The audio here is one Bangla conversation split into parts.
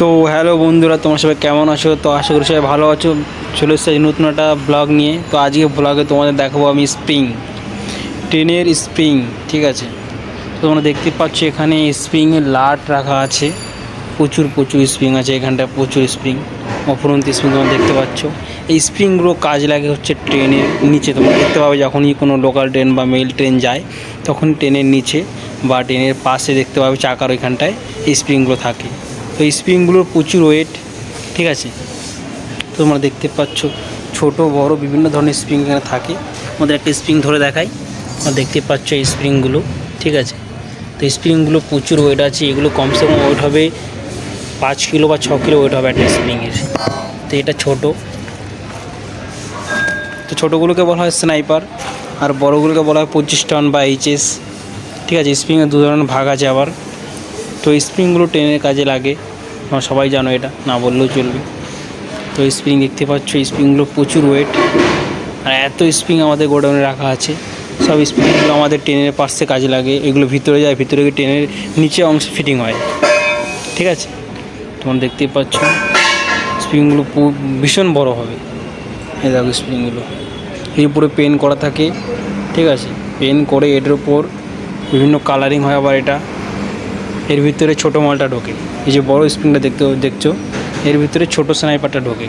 তো হ্যালো বন্ধুরা, তোমার সবাই কেমন আছো? তো আশা করি সবাই ভালো আছো। চলে এসেছি নতুন একটা ব্লগ নিয়ে। তো আজকে ব্লগে তোমাদের দেখাবো আমি স্প্রিং ট্রেনের স্প্রিং ঠিক আছে? তো তোমরা দেখতে পাচ্ছ এখানে স্প্রিংয়ের লাট রাখা আছে। প্রচুর প্রচুর স্প্রিং আছে এখানটায়, প্রচুর স্প্রিং অফুরন্ত স্প্রিং তোমরা দেখতে পাচ্ছ। এই স্প্রিংগুলো কাজ লাগে হচ্ছে ট্রেনের নিচে। তোমরা দেখতে পাবে যখনই কোনো লোকাল ট্রেন বা মেল ট্রেন যায়, তখন ট্রেনের নিচে বা ট্রেনের পাশে দেখতে পাবে চাকার ওইখানটায় স্প্রিংগুলো থাকে। তো স্প্রিংগুলোর প্রচুর ওয়েট ঠিক আছে? তোমরা দেখতে পাচ্ছ ছোট, বড়, বিভিন্ন ধরনের স্প্রিং এখানে থাকে। আমাদের একটা স্প্রিং ধরে দেখাই। তোমরা দেখতে পাচ্ছ এই স্প্রিংগুলো ঠিক আছে? তো স্প্রিংগুলো প্রচুর ওয়েট আছে। এগুলো কমসে কম ওয়েট হবে পাঁচ কিলো বা ছ কিলো ওয়েট হবে একটা স্প্রিংয়ের তো এটা ছোট। তো ছোটোগুলোকে বলা হয় স্নাইপার আর বড়গুলোকে বলা হয় পঁচিশ টন বা এইচএস ঠিক আছে? স্প্রিংয়ের দু ধরনের ভাগ আছে আবার। তো স্প্রিংগুলো ট্রেনের কাজে লাগে। তোমরা সবাই জানো এটা, না বললেও চলবে। তো স্প্রিং দেখতে পাচ্ছ স্প্রিংগুলো প্রচুর ওয়েট আর এত স্প্রিং আমাদের গোডাউনে রাখা আছে। সব স্প্রিংগুলো আমাদের ট্রেনের পাশে কাজে লাগে, এগুলো ভিতরে যায়, ভিতরে গিয়ে ট্রেনের নিচে অংশে ফিটিং হয়। ঠিক আছে? তোমরা দেখতেই পাচ্ছ, স্প্রিংগুলো ভীষণ বড় হবে। এই দেখো স্প্রিংগুলো। এর উপরে পেন করা থাকে। ঠিক আছে? পেন করে এটার উপর বিভিন্ন কালারিং হয় আবার এটা। এর ভিতরে ছোটো মালটা ঢোকে। এই যে বড় স্প্রিংটা দেখতে দেখছ, এর ভিতরে ছোট স্নাইপারটা ঢোকে।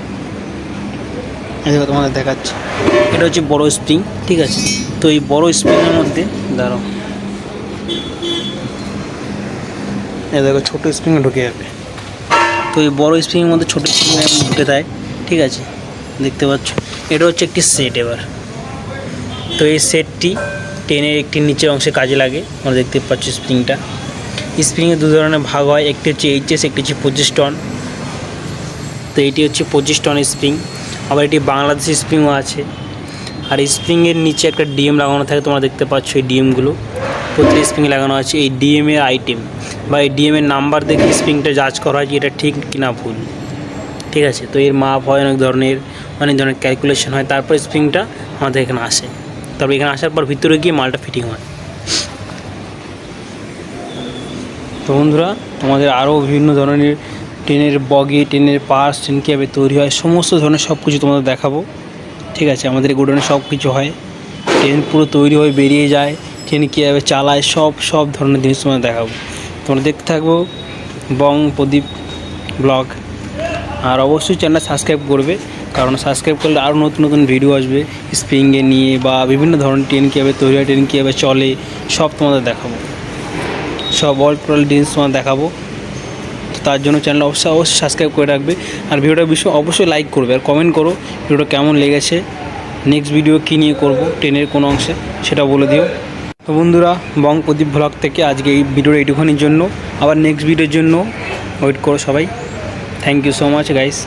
এই দেখো তোমাদের দেখাচ্ছি। এটা হচ্ছে বড় স্প্রিং ঠিক আছে? তো এই বড় স্প্রিংয়ের মধ্যে, দাঁড়াও। এই দেখো, ছোটো স্প্রিং ঢুকে যাবে। তো এই বড় স্প্রিংয়ের মধ্যে ছোটো স্প্রিং ঢুকে দেয়, ঠিক আছে? দেখতে পাচ্ছ? এটা হচ্ছে একটি সেট এবার। তো এই সেটটি ট্রেনের একটি নিচের অংশে কাজে লাগে, আমরা দেখতে পাচ্ছি স্প্রিংটা স্প্রিংয়ে দু ধরনের ভাগ হয়, একটি হচ্ছে এইচএস একটি হচ্ছে পঁচিশ টন তো এটি হচ্ছে পঁচিশ টন স্প্রিং। আবার এটি বাংলাদেশি স্প্রিংও আছে। আর স্প্রিংয়ের নিচে একটা ডিএম লাগানো থাকে, তোমরা দেখতে পাচ্ছ এই ডিএমগুলো। প্রত্যেক স্প্রিং লাগানো আছে এই ডিএমের আইটেম। বা এই ডিএমের নাম্বার দেখে স্প্রিংটা জাজ করা হয় যে এটা ঠিক কিনা ভুল। ঠিক আছে? তো এর মাপ হয়, অনেক ধরনের অনেক ধরনের ক্যালকুলেশন হয়। তারপর স্প্রিংটা আমাদের এখানে আসে। তারপর এখানে আসার পর ভিতরে গিয়ে মালটা ফিটিং হয়। তো বন্ধুরা, তোমাদের আরও বিভিন্ন ধরনের ট্রেনের বগি, ট্রেনের পার্স, ট্রেন কীভাবে তৈরি হয়, সমস্ত ধরনের সব কিছু তোমাদের দেখাবো। ঠিক আছে, আমাদের গোডাউনে সব কিছু হয়। ট্রেন পুরো তৈরি হয়ে বেরিয়ে যায়, ট্রেন কীভাবে চালায়, সব সব ধরনের জিনিস তোমাদের দেখাবো। তোমরা দেখতে থাকব বং প্রদীপ ব্লগ। আর অবশ্যই চ্যানেলটা সাবস্ক্রাইব করবে, কারণ সাবস্ক্রাইব করলে আরও নতুন নতুন ভিডিও আসবে স্প্রিংয়ে নিয়ে বা বিভিন্ন ধরনের ট্রেন কীভাবে তৈরি হয়, ট্রেন কীভাবে চলে, সব তোমাদের দেখাবো। সব অল টোটাল ডিটেলস তোমার দেখাবো। তার জন্য চ্যানেল অবশ্যই অবশ্যই সাবস্ক্রাইব করে রাখবে। আর ভিডিওটা বিষয় অবশ্যই লাইক করবে। আর কমেন্ট করো, ভিডিওটা কেমন লেগেছে নেক্সট ভিডিও কী নিয়ে করব ট্রেনের কোন অংশে, সেটা বলে দিও। তো বন্ধুরা, বং প্রদীপ ব্লগ থেকে আজকে এই ভিডিওর এইটুখানির জন্য। আবার নেক্সট ভিডিওর জন্য ওয়েট করো সবাই। Thank you so much guys